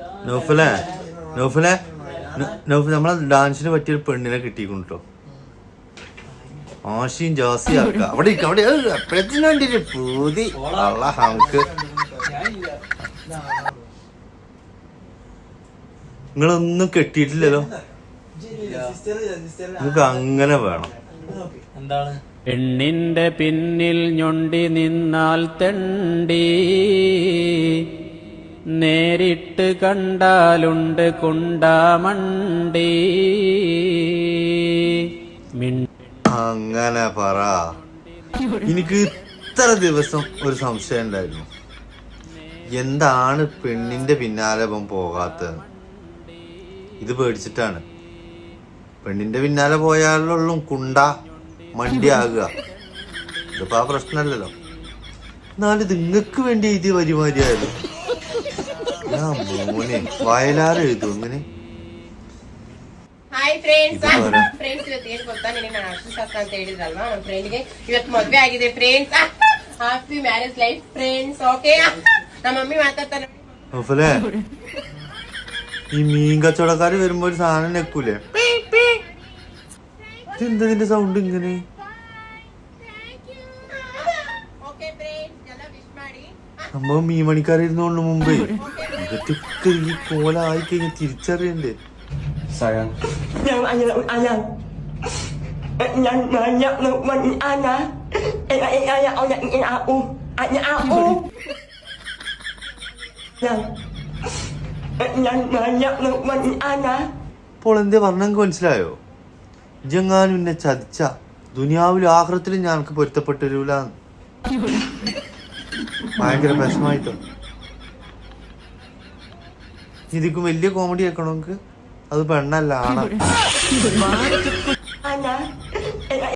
നൗഫലെ? നൗഫലെ? നൗഫ നമ്മളെ ഡാൻസിന് പറ്റിയൊരു പെണ്ണിനെ കിട്ടിയിട്ടോ കേട്ടോ ആശയും ജാസി ആക്ക. അവിടെ അവിടെ എപ്പോഴത്തിന് വേണ്ടി പൂതി. അള്ള നമുക്ക് നിങ്ങളൊന്നും കെട്ടിയിട്ടില്ലല്ലോ. നമുക്ക് അങ്ങനെ വേണം. എന്താണ്? പെണ്ണിന്റെ പിന്നിൽ ഞൊണ്ടി നിന്നാൽ തെണ്ടി. നേരിട്ട് കണ്ടാലുണ്ട് കുണ്ടാമണ്ടി. മിണ്ട അങ്ങനെ പറ. എനിക്ക് ഇത്ര ദിവസം ഒരു സംശയം ഉണ്ടായിരുന്നു. എന്താണ് പെണ്ണിന്റെ പിന്നാലെ ഇവൻ പോകാത്തത്? ഇത് പേടിച്ചിട്ടാണ്. പെണ്ണിന്റെ പിന്നാലെ പോയാലുള്ളൂ കുണ്ട മണ്ടിയാകുക. ഇതിപ്പോ ആ പ്രശ്നമല്ലല്ലോ. എന്നാലും നിങ്ങക്ക് വേണ്ടി എഴുതിയ വരിമാരിയായാലും ഞാൻ മോനെ വയലാറ് എഴുതും ഇങ്ങനെ ಹಾಯ್ ಫ್ರೆಂಡ್ಸ್ ಇದು ಬರ. ಫ್ರೆಂಡ್ಸ್ ಇವತ್ತು ಏನ್ ಗೊತ್ತಾ ನಿನ್ನೆ ನಾನು ಅರ್ಶಿಶಾಸ್ತ್ರ ಅಂತ ಹೇಳಿದ್ರಲ್ವಾ ನಮ್ಮ ಫ್ರೆಂಡ್ಗೆ ಇವತ್ತು ಮದ್ವೆ ಆಗಿದೆ friends happy marriage life friends okay ನಮ್ಮ ಮಮ್ಮಿ ಮಾತಾಡ್ತಾರೆ അപ്പല്ലേ ഈ മീൻ കച്ചവടക്കാര് വരുമ്പോ ഒരു സാധനം നെക്കൂലേ ഇതെന്താ ഇതിന്റെ സൗണ്ട് ഇങ്ങനെ ಓಕೆ ಫ್ರೆಂಡ್ಸ್ ಎಲ್ಲ ವಿಶ್ ಮಾಡಿ നമ്മ മീൻ മണിക്കാരിരുന്നോണ്ട് മുമ്പേ ഇതൊക്കെ ഈ കോലായി കഴിഞ്ഞ് തിരിച്ചറിയണ്ടേ sayang Yang ayah ayah. Yang banyak lukman anak. Eh eh ayah ayah ini aku. Ayah aku. Yang yang banyak lukman anak. അപ്പോൾ എന്തേ പറഞ്ഞെങ്കിൽ മനസ്സിലായോ ഇജെങ്ങാനും എന്നെ ചതിച്ച ദുനിയാവിലും ആഹ്റത്തിലും ഞങ്ങൾക്ക് പൊരുത്തപ്പെട്ടൊരുല ഭയങ്കര വിഷമായിട്ടോ ഇതിക്കും വലിയ കോമഡി ആക്കണമെങ്കിൽ അത് പെണ്ണല്ല ആണ.